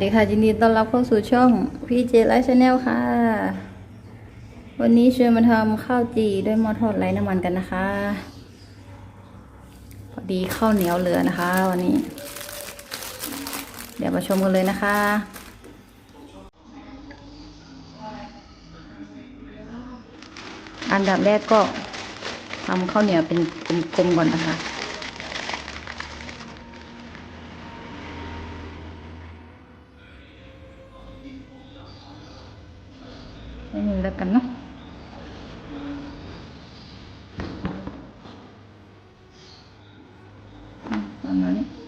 วัสดีค่ะยินดีต้อนรับเข้าสู่ช่องพี่เจไลฟ์ชาแนลค่ะ วันนี้ชวนมาทำข้าวจีด้วยหม้อทอดไร้น้ำมันกันนะคะ พอดีข้าวเหนียวเหลือนะคะ วันนี้ เดี๋ยวมาชมกันเลยนะคะ อันดับแรกก็ทำข้าวเหนียวเป็นกลมๆก่อนนะคะ ไม่มี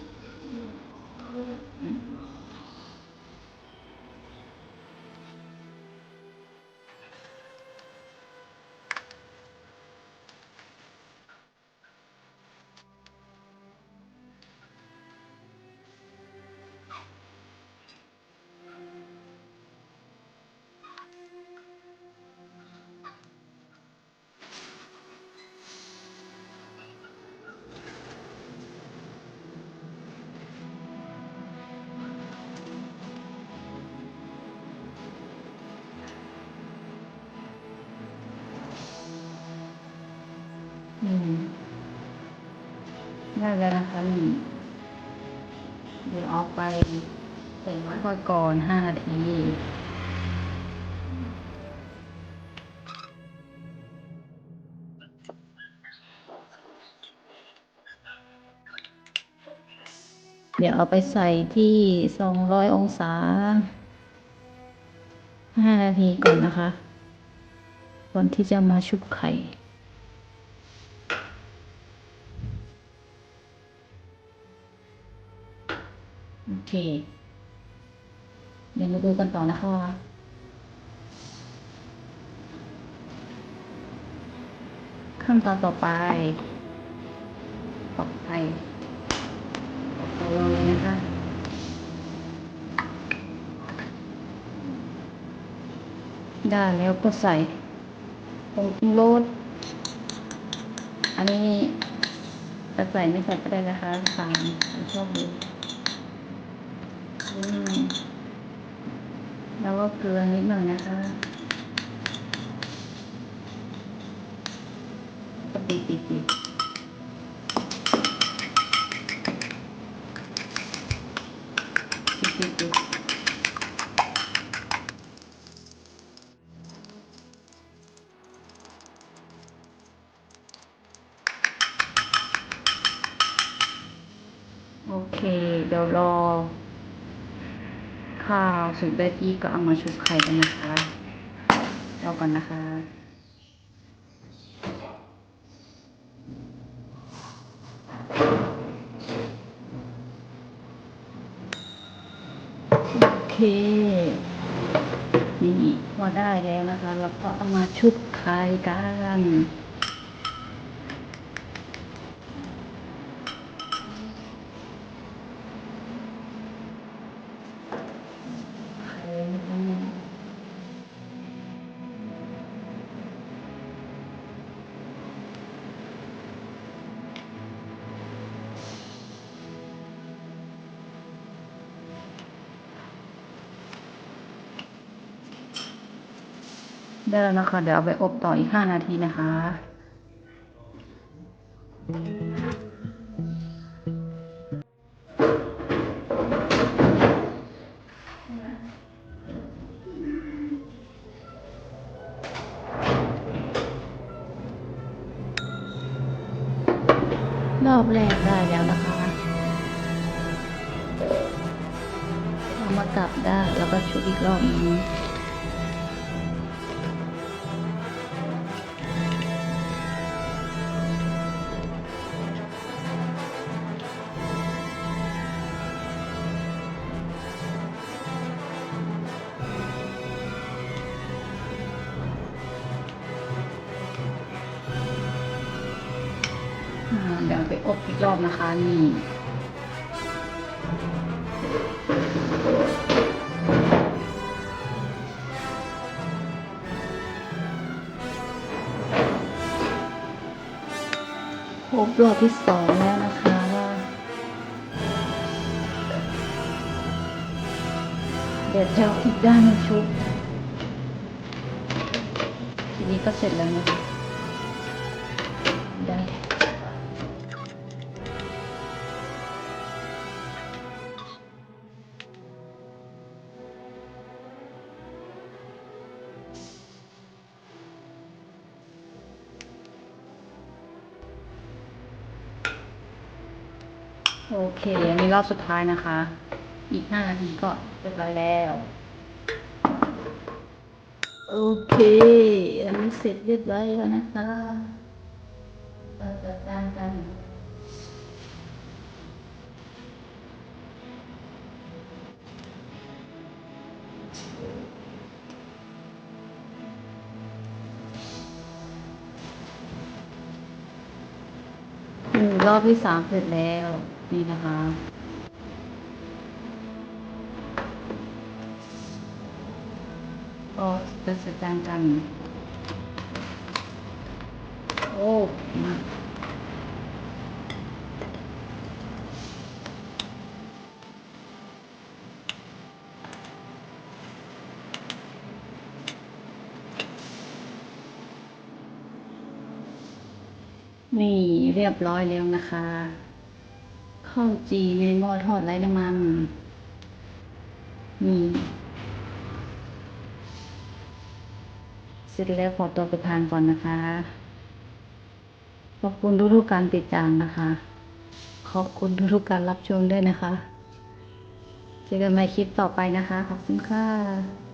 ได้แล้วนะคะนี่เดี๋ยวเอาไปใส่ไว้ก่อนห้านาทีเดี๋ยวเอาไปใส่ที่สองร้อยองศาห้านาทีก่อนนะคะ ก่อนที่จะมาชุบไข่ โอเค เดี๋ยวมาดูกันต่อนะคะขั้นตอนต่อไปตอกไข่ตอกตัวเลยนะคะได้แล้วก็ใส่ผงปรุงรสอันนี้จะใส่ไม่ใส่ก็ได้นะคะสามชอบดู แล้วก็เกลือนิดหน่อยนะคะก็ตีตีตีตีตีตีโอเค เดี๋ยวรอ ข้าวสุกได้ที่ก็เอามาชุบไข่กันนะคะรอก่อนนะคะโอเค นี่พอได้แล้วนะคะแล้วก็เอามาชุบไข่กัน ได้แล้วนะคะ เดี๋ยวเอาไปอบต่ออีกห้านาทีนะคะ รอบแรกได้แล้วนะคะเอามากลับได้แล้วก็ชุบอีกรอบนึง เดี๋ยวไปอบอีกรอบนะคะนี่ครบรอบที่สองแล้วนะคะเดี๋ยวจะเอาอีกด้านนึงชุบ ทีนี้ก็เสร็จแล้วนะคะ โอเค อันนี้รอบสุดท้ายนะคะ อีกห้านาทีก็เรียบร้อยแล้ว โอเค อันนี้เสร็จเรียบร้อยแล้วนะคะเราจะจานกันอืมรอบที่สามเสร็จแล้ว นี่นะคะ ก็จะจัดการกัน โอ้มานี่เรียบร้อยแล้วนะคะ ข้าวจีในหม้อทอดไร้น้ำมันนี่เสร็จแล้วขอตัวไปทานก่อนนะคะ ขอบคุณทุกๆการติดตามนะคะ ขอบคุณทุกๆการรับชมด้วยนะคะ เจอกันใหม่คลิปต่อไปนะคะ ขอบคุณค่ะ